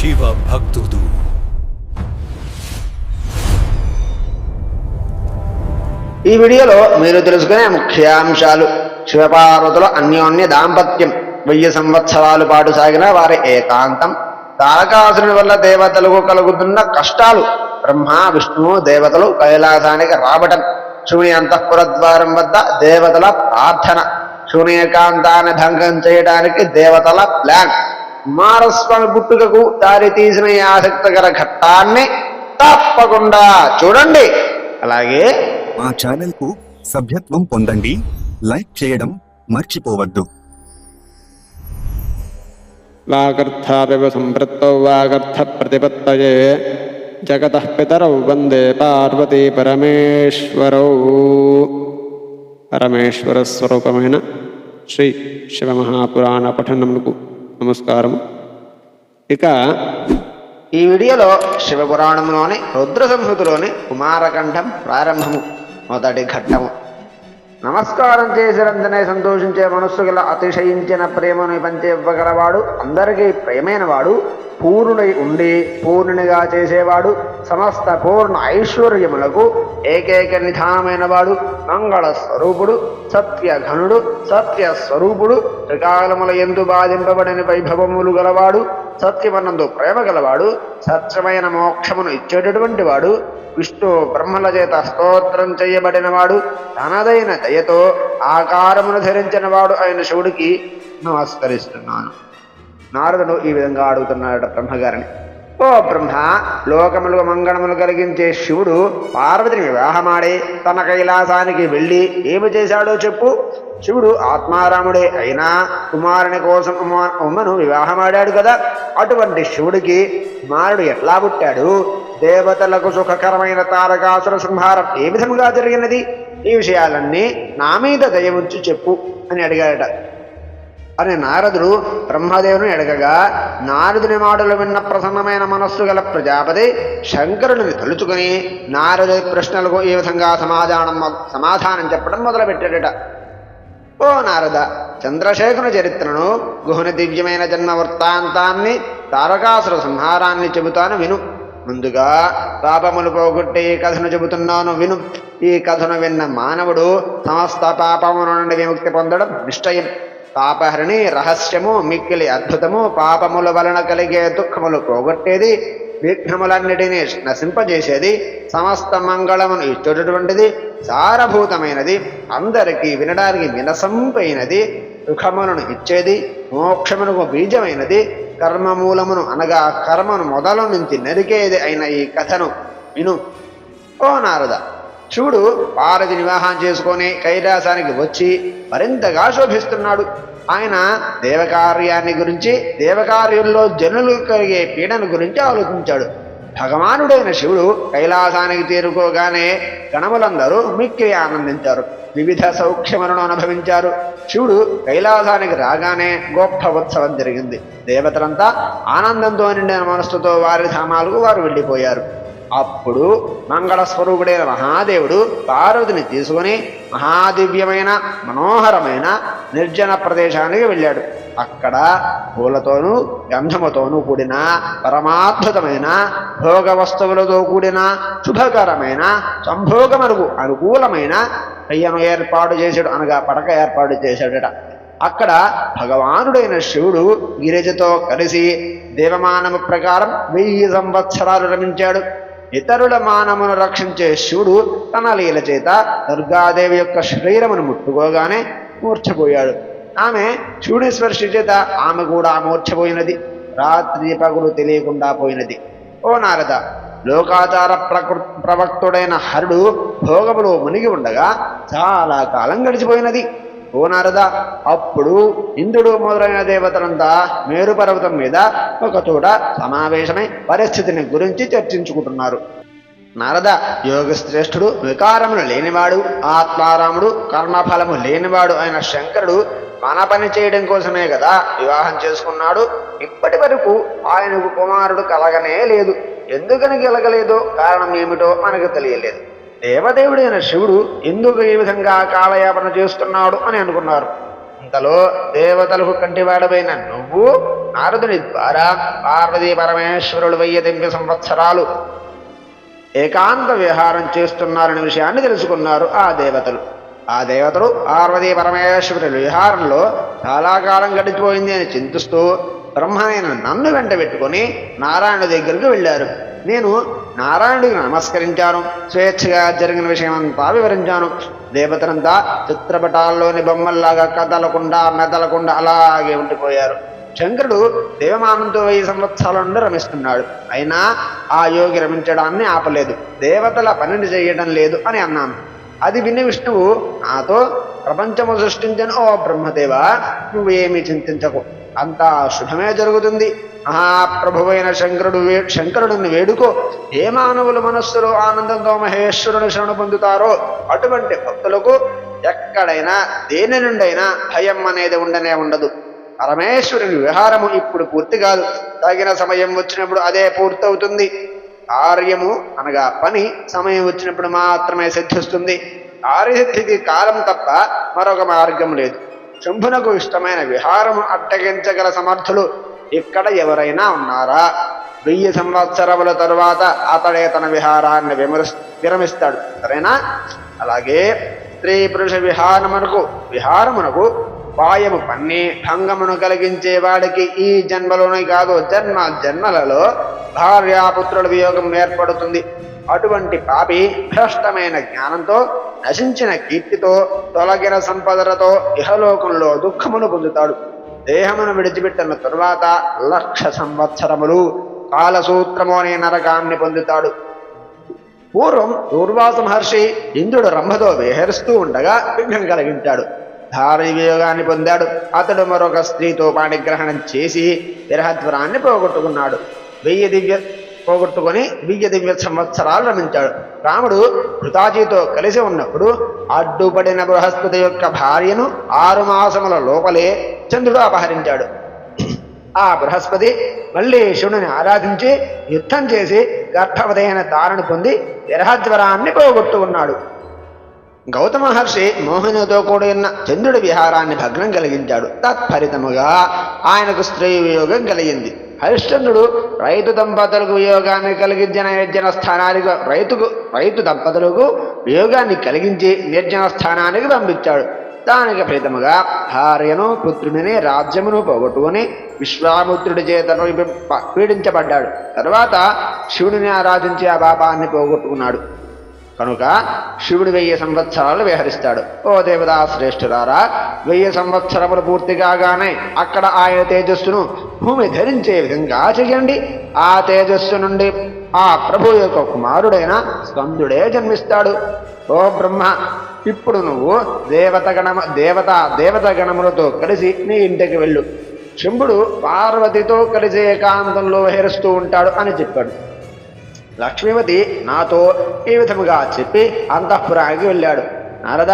శివ భక్తుడు ఈ వీడియోలో మీరు తెలుసుకునే ముఖ్యాంశాలు శివపార్వతుల అన్యోన్య దాంపత్యం వెయ్యి సంవత్సరాలు పాటు సాగిన వారి ఏకాంతం తారకాసురుని వల్ల దేవతలకు కలుగుతున్న కష్టాలు బ్రహ్మ విష్ణువు దేవతలు కైలాసానికి రావటం శివుని అంతఃపుర ద్వారం వద్ద దేవతల ప్రార్థన శివుని ఏకాంతాన్ని భంగం చేయడానికి దేవతల ప్లాన్ కుమారస్వామి పుట్టుకకు దారి తీసిన ఈ ఆసక్తికర ఘట్టాన్ని తప్పకుండా చూడండి. అలాగే మా ఛానల్కు సభ్యత్వం పొందండి. లైక్ చేయడం మర్చిపోవద్దు. వాగర్థావివ సంపృక్తౌ వాగర్థప్రతిపత్తయే. జగతః పితరౌ వందే పార్వతీ పరమేశ్వరౌ. పరమేశ్వర స్వరూపమైన శ్రీ శివమహాపురాణ పఠనములకు నమస్కారం ఇక ఈ వీడియోలో శివపురాణంలోని రుద్ర సంహితలోని కుమారకంఠం ప్రారంభము మొదటి ఘట్టము. నమస్కారం చేసినంతనే సంతోషించే మనస్సు గల అతిశయించిన ప్రేమను పంచి ఇవ్వగలవాడు అందరికీ ప్రేమైన వాడు పూర్ణుడై ఉండి పూర్ణునిగా చేసేవాడు సమస్త పూర్ణ ఐశ్వర్యములకు ఏకైక నిధానమైన వాడు మంగళ స్వరూపుడు సత్య ఘనుడు సత్య స్వరూపుడు త్రికాలముల ఎందు బాధింపబడిన వైభవములు గలవాడు సత్యమనందు ప్రేమ గలవాడు సత్యమైన మోక్షమును ఇచ్చేటటువంటి వాడు విష్ణు బ్రహ్మల చేత స్తోత్రం చేయబడిన వాడు తనదైన దయతో ఆకారమును ధరించిన వాడు ఆయన శివుడికి నమస్కరిస్తున్నాను. నారదుడు ఈ విధంగా అడుగుతున్నాడు బ్రహ్మగారిని. ఓ బ్రహ్మ లోకములు మంగళములు కలిగించే శివుడు పార్వతిని వివాహమాడి తన కైలాసానికి వెళ్ళి ఏమి చేశాడో చెప్పు. శివుడు ఆత్మారాముడే అయినా కుమారుని కోసం ఉమా- ఉమ్మను వివాహమాడాడు కదా. అటువంటి శివుడికి కుమారుడు ఎట్లా పుట్టాడు? దేవతలకు సుఖకరమైన తారకాసుర సంహారం ఏ విధముగా జరిగినది? ఈ విషయాలన్నీ నా మీద దయముంచి చెప్పు అని అడిగాడట. అని నారదుడు బ్రహ్మదేవుని ఎడగగా నారదుని మాటలు విన్న ప్రసన్నమైన మనస్సు గల ప్రజాపతి శంకరుని తలుచుకుని నారదు ప్రశ్నలకు ఈ విధంగా సమాధానం సమాధానం చెప్పడం మొదలుపెట్టాడట. ఓ నారద చంద్రశేఖరు చరిత్రను గుహుని దివ్యమైన జన్మ వృత్తాంతాన్ని తారకాసుర సంహారాన్ని చెబుతాను విను. ముందుగా పాపములు పోగొట్టే ఈ కథను చెబుతున్నాను విను. ఈ కథను విన్న మానవుడు సమస్త పాపముల నుండి విముక్తి పొందడం నిశ్చయం. పాపహరిణి రహస్యము మిక్కిలి అద్భుతము పాపముల వలన కలిగే దుఃఖములు పోగొట్టేది విఘ్నములన్నిటినీ నశింపజేసేది సమస్త మంగళమును ఇచ్చేటటువంటిది సారభూతమైనది అందరికీ వినడానికి వినసంపైనది సుఖములను ఇచ్చేది మోక్షమునకు బీజమైనది కర్మమూలమును అనగా కర్మను మొదలు నుంచి నరికేది అయిన ఈ కథను విను. ఓ నారద శివుడు పార్వతి వివాహం చేసుకొని కైలాసానికి వచ్చి మరింతగా శోభిస్తున్నాడు. ఆయన దేవకార్యాన్ని గురించి దేవకార్యంలో జనులు కలిగే పీడన గురించి ఆలోచించాడు. భగవానుడైన శివుడు కైలాసానికి చేరుకోగానే గణములందరూ మిక్కిలి ఆనందించారు. వివిధ సౌఖ్యములను అనుభవించారు. శివుడు కైలాసానికి రాగానే గొప్ప ఉత్సవం జరిగింది. దేవతలంతా ఆనందంతో నిండిన మనస్సుతో వారి ధామాలకు వారు వెళ్ళిపోయారు. అప్పుడు మంగళ స్వరూపుడైన మహాదేవుడు పార్వతిని తీసుకుని మహాదివ్యమైన మనోహరమైన నిర్జన ప్రదేశానికి వెళ్ళాడు. అక్కడ పూలతోనూ గంధముతోనూ కూడిన పరమాద్భుతమైన భోగ వస్తువులతో కూడిన శుభకరమైన సంభోగమరుగు అనుకూలమైన కయ్యను ఏర్పాటు చేశాడు అనగా పడక ఏర్పాటు చేశాడట. అక్కడ భగవానుడైన శివుడు గిరిజతో కలిసి దేవమానము ప్రకారం వెయ్యి సంవత్సరాలు రమించాడు. ఇతరుల మానమును రక్షించే శివుడు తన లీల చేత దుర్గాదేవి యొక్క శరీరమును ముట్టుకోగానే మూర్ఛపోయాడు. ఆమె శివుడి స్పర్శ చేత ఆమె కూడా మూర్ఛపోయినది. రాత్రి పగులు తెలియకుండా పోయినది. ఓ నారద లోకాచార ప్రకృ ప్రవక్తుడైన హరుడు భోగములో మునిగి ఉండగా చాలా కాలం గడిచిపోయినది. ఓ నారద అప్పుడు ఇంద్రుడు మొదలైన దేవతలంతా మేరు పర్వతం మీద ఒక చోట సమావేశమై పరిస్థితిని గురించి చర్చించుకుంటున్నారు. నారద యోగశ్రేష్ఠుడు వికారములు లేనివాడు ఆత్మారాముడు కర్మఫలము లేనివాడు అయిన శంకరుడు మన పని చేయడం కోసమే కదా వివాహం చేసుకున్నాడు. ఇప్పటి వరకు ఆయనకు కుమారుడు కలగనే లేదు. ఎందుకని కలగలేదో కారణం ఏమిటో మనకు తెలియలేదు. దేవదేవుడైన శివుడు ఎందుకు ఈ విధంగా కాలయాపన చేస్తున్నాడు అని అనుకున్నారు. ఇంతలో దేవతలకు కంటివాడవైన నువ్వు నారదుని ద్వారా పార్వతీ పరమేశ్వరులు వెయ్యి దివ్య సంవత్సరాలు ఏకాంత విహారం చేస్తున్నారనే విషయాన్ని తెలుసుకున్నారు ఆ దేవతలు. ఆ దేవతలు పార్వతీ పరమేశ్వరుల విహారంలో చాలా కాలం గడిచిపోయింది అని చింతిస్తూ బ్రహ్మనైన నన్ను వెంట పెట్టుకొని నారాయణ దగ్గరికి వెళ్ళారు. నేను నారాయణుడికి నమస్కరించాను. స్వేచ్ఛగా జరిగిన విషయం అంతా వివరించాను. దేవతలంతా చిత్రపటాల్లోని బొమ్మల్లాగా కదలకుండా మెదలకుండా అలాగే ఉండిపోయారు. శంకరుడు దేవమానంతో వెయ్యి సంవత్సరాల నుండి రమిస్తున్నాడు. అయినా ఆ యోగి రమించడాన్ని ఆపలేదు. దేవతల పనిని చేయడం లేదు అని అన్నాను. అది విని విష్ణువు నాతో ప్రపంచము సృష్టించను ఓ బ్రహ్మదేవ! నువ్వేమీ చింతించకు. అంతా శుభమే జరుగుతుంది. మహాప్రభువైన శంకరుడు వే శంకరుడిని వేడుకో. ఏ మానవుల మనస్సులో ఆనందంతో మహేశ్వరుని శరణు పొందుతారో అటువంటి భక్తులకు ఎక్కడైనా దేని నుండైనా భయం అనేది ఉండనే ఉండదు. పరమేశ్వరుని విహారము ఇప్పుడు పూర్తి కాదు. తగిన సమయం వచ్చినప్పుడు అదే పూర్తవుతుంది. కార్యము అనగా పని సమయం వచ్చినప్పుడు మాత్రమే సిద్ధిస్తుంది. కార్యసిద్ధికి కాలం తప్ప మరొక మార్గం లేదు. శంభునకు ఇష్టమైన విహారము అట్టగించగల సమర్థులు ఇక్కడ ఎవరైనా ఉన్నారా? వెయ్యి సంవత్సరముల తరువాత అతడే తన విహారాన్ని విమర్శ విరమిస్తాడు. సరేనా? అలాగే స్త్రీ పురుష విహారమునకు విహారమునకు ఉపాయము పన్ని భంగమును కలిగించే వాడికి ఈ జన్మలోనే కాదు జన్మ జన్మలలో భార్యాపుత్రుల వియోగం ఏర్పడుతుంది. అటువంటి పాపి భ్రష్టమైన జ్ఞానంతో నశించిన కీర్తితో తొలగిన సంపదలతో ఇహలోకంలో దుఃఖమును పొందుతాడు. దేహమును విడిచిపెట్టిన తరువాత లక్ష సంవత్సరములు కాలసూత్రము అనే నరకాన్ని పొందుతాడు. పూర్వం దూర్వాస మహర్షి ఇంద్రుడు రంభతో విహరిస్తూ ఉండగా విఘ్నం కలిగించాడు. ధారణి పొందాడు. అతడు మరొక స్త్రీతో పాణిగ్రహణం చేసి విరహద్వరాన్ని పోగొట్టుకున్నాడు. వెయ్యి దివ్య పోగొట్టుకొని వెయ్యి దివ్య సంవత్సరాలు రమించాడు. రాముడు కృతాజీతో కలిసి ఉన్నప్పుడు అడ్డుపడిన బృహస్పతి యొక్క భార్యను ఆరు మాసముల లోపలే చంద్రుడు అపహరించాడు. ఆ బృహస్పతి మళ్ళీ శివుని ఆరాధించి యుద్ధం చేసి గర్భవతి తారణ పొంది విరహజ్వరాన్ని పోగొట్టుకున్నాడు. గౌతమ మహర్షి మోహినితో కూడిన చంద్రుడి విహారాన్ని భగ్నం కలిగించాడు. తత్ఫలితముగా ఆయనకు స్త్రీ వియోగం కలిగింది. హరిశ్చంద్రుడు రైతు దంపతులకు వియోగాన్ని కలిగించిన నిర్జన స్థానానికి రైతుకు రైతు దంపతులకు వియోగాన్ని కలిగించి నిర్జన స్థానానికి పంపించాడు. దానికి ఫలితముగా భార్యను పుత్రుడిని రాజ్యమును పోగొట్టుకుని విశ్వామిత్రుడి చేత పీడించబడ్డాడు. తర్వాత శివుడిని ఆరాధించి ఆ పాపాన్ని పోగొట్టుకున్నాడు. కనుక శివుడు వెయ్యి సంవత్సరాలు విహరిస్తాడు. ఓ దేవతా శ్రేష్ఠురారా వెయ్యి సంవత్సరములు పూర్తి కాగానే అక్కడ ఆయన తేజస్సును భూమి ధరించే విధంగా చేయండి ఆ తేజస్సు నుండి ఆ ప్రభు యొక్క కుమారుడైన స్కందుడే జన్మిస్తాడు. ఓ బ్రహ్మ ఇప్పుడు నువ్వు దేవత గణమ దేవత దేవత గణములతో కలిసి నీ ఇంటికి వెళ్ళు. శంభుడు పార్వతితో కలిసి ఏకాంతంలో విహరిస్తూ ఉంటాడు అని చెప్పాడు. లక్ష్మీవతి నాతో ఈ విధముగా చెప్పి అంతఃపురానికి వెళ్ళాడు. నారద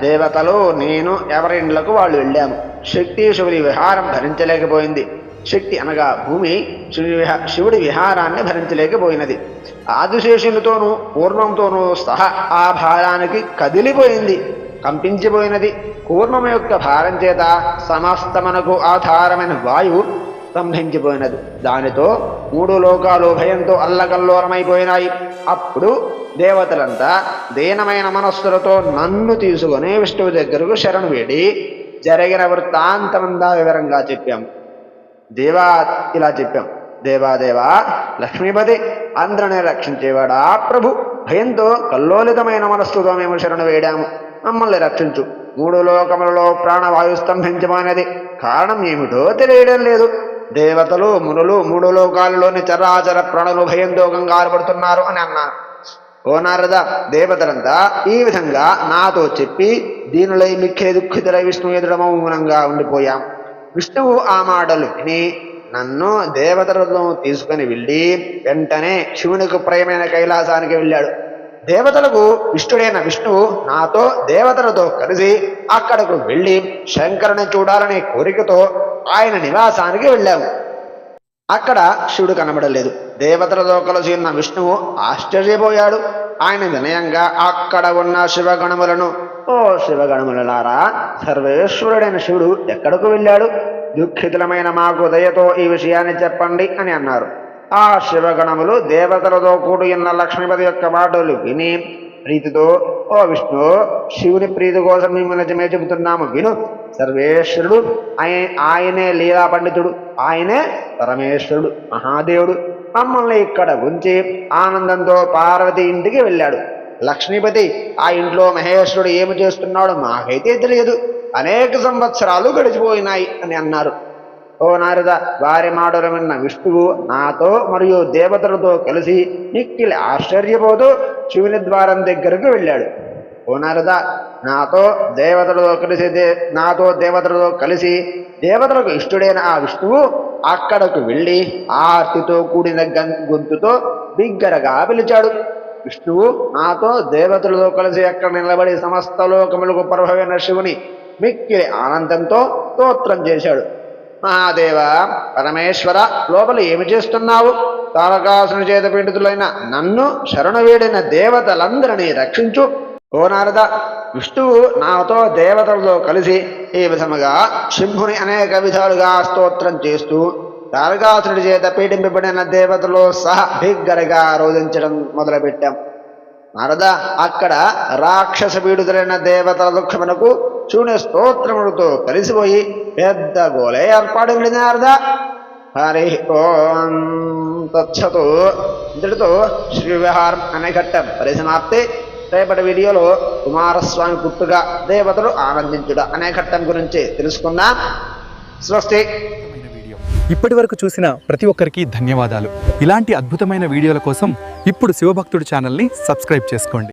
దేవతలు నేను ఎవరి ఇండ్లకు వాళ్ళు వెళ్ళాము. శక్తి శివుని విహారం భరించలేకపోయింది శక్తి అనగా భూమి శివుని విహా శివుడి విహారాన్ని భరించలేకపోయినది ఆదిశేషునితోనూ పూర్వంతోనూ సహా ఆ భారానికి కదిలిపోయింది. కంపించిపోయినది. కూర్మం యొక్క భారం చేత సమస్తమనకు ఆధారమైన వాయువు స్తంభించిపోయినది. దానితో మూడు లోకాలు భయంతో అల్లకల్లోలమైపోయినాయి అప్పుడు దేవతలంతా దీనమైన మనస్సులతో నన్ను తీసుకొని విష్ణువు దగ్గరకు శరణు వేడి జరిగిన వృత్తాంతమంతా వివరంగా చెప్పాం. దేవా ఇలా చెప్పాం. దేవాదేవా లక్ష్మీపతి అందరిని రక్షించేవాడా ప్రభు? భయంతో కల్లోలితమైన మనస్సుతో మేము శరణు వేడాము. మమ్మల్ని రక్షించు. మూడు లోకములలో ప్రాణవాయు స్తంభించమైనది కారణం ఏమిటో తెలియడం లేదు. దేవతలు మునులు మూడు లోకాలలోని చరాచర ప్రాణులు భయంతో కంగారు పడుతున్నారు అని అన్నారు. ఓ నారద దేవతలంతా ఈ విధంగా నాతో చెప్పి దీనులై మిక్కే దుఃఖితులై విష్ణు ఎదుట మౌనంగా ఉండిపోయాం. విష్ణువు ఆ మాటలు విని నన్ను దేవతలతో తీసుకుని వెళ్ళి వెంటనే శివునికి ప్రియమైన కైలాసానికి వెళ్ళాడు. దేవతలకు ఇష్టుడైన విష్ణువు నాతో దేవతలతో కలిసి అక్కడకు వెళ్ళి శంకరుని చూడాలనే కోరికతో ఆయన నివాసానికి వెళ్ళాము. అక్కడ శివుడు కనబడలేదు. దేవతలతో కలిసి ఉన్న విష్ణువు ఆశ్చర్యపోయాడు. ఆయన వినయంగా అక్కడ ఉన్న శివగణములను ఓ శివగణములలారా సర్వేశ్వరుడైన శివుడు ఎక్కడకు వెళ్ళాడు? దుఃఖితులమైన మాకు దయతో ఈ విషయాన్ని చెప్పండి అని అన్నారు. ఆ శివగణములు దేవతలతో కూడిన లక్ష్మీపతి యొక్క మాటలు విని ప్రీతితో ఓ విష్ణు శివుని ప్రీతి కోసం మేము నిజమే చెబుతున్నాము. విను. సర్వేశ్వరుడు ఆయ- ఆయనే లీలా పండితుడు. ఆయనే పరమేశ్వరుడు మహాదేవుడు. మమ్మల్ని ఇక్కడ ఉంచి ఆనందంతో పార్వతి ఇంటికి వెళ్ళాడు. లక్ష్మీపతి ఆ ఇంట్లో మహేశ్వరుడు ఏమి చేస్తున్నాడో మాకైతే తెలియదు. అనేక సంవత్సరాలు గడిచిపోయినాయి అని అన్నారు. ఓ నారద వారి మాటలు విన్న విష్ణువు నాతో మరియు దేవతలతో కలిసి మిక్కిలి ఆశ్చర్యపోతూ శివుని ద్వారం దగ్గరకు వెళ్ళాడు. ఓ నారద నాతో దేవతలతో కలిసి దే నాతో దేవతలతో కలిసి దేవతలకు ఇష్టడైన ఆ విష్ణువు అక్కడకు వెళ్ళి ఆర్తితో కూడిన గం- గొంతుతో బిగ్గరగా పిలిచాడు. విష్ణువు నాతో దేవతలతో కలిసి అక్కడ నిలబడి సమస్త లోకములకు ప్రభమైన శివుని మిక్కిలి ఆనందంతో స్తోత్రం చేశాడు. మహాదేవ పరమేశ్వర లోపల ఏమి చేస్తున్నావు? తారకాసుని చేత పీడితులైన నన్ను శరణు వేడిన దేవతలందరినీ రక్షించు. ఓ నారద విష్ణువు నాతో దేవతలతో కలిసి ఈ విధముగా శంభుని అనేక విధాలుగా స్తోత్రం చేస్తూ తారకాసుడి చేత పీడింపబడిన దేవతలు సహా బిగ్గరగా రోధించడం మొదలుపెట్టాం. నారద అక్కడ రాక్షస పీడితులైన దేవతల దుఃఖమునకు శివుని స్తోత్రములతో కలిసిపోయి పెద్ద గోలే ఏర్పాటు నారద హరి ఓం తచ్చతో ఇంతటితో శ్రీ విహారం అనే ఘట్టం పరిసమాప్తి. రేపటి వీడియోలో కుమారస్వామి పుట్టుగా దేవతలు ఆనందించుట అనే ఘట్టం గురించి తెలుసుకుందాం. స్వస్తి. ఇప్పటి వరకు చూసిన ప్రతి ఒక్కరికి ధన్యవాదాలు. ఇలాంటి అద్భుతమైన వీడియోల కోసం ఇప్పుడు శివభక్తుడు ఛానల్ని సబ్స్క్రైబ్ చేసుకోండి.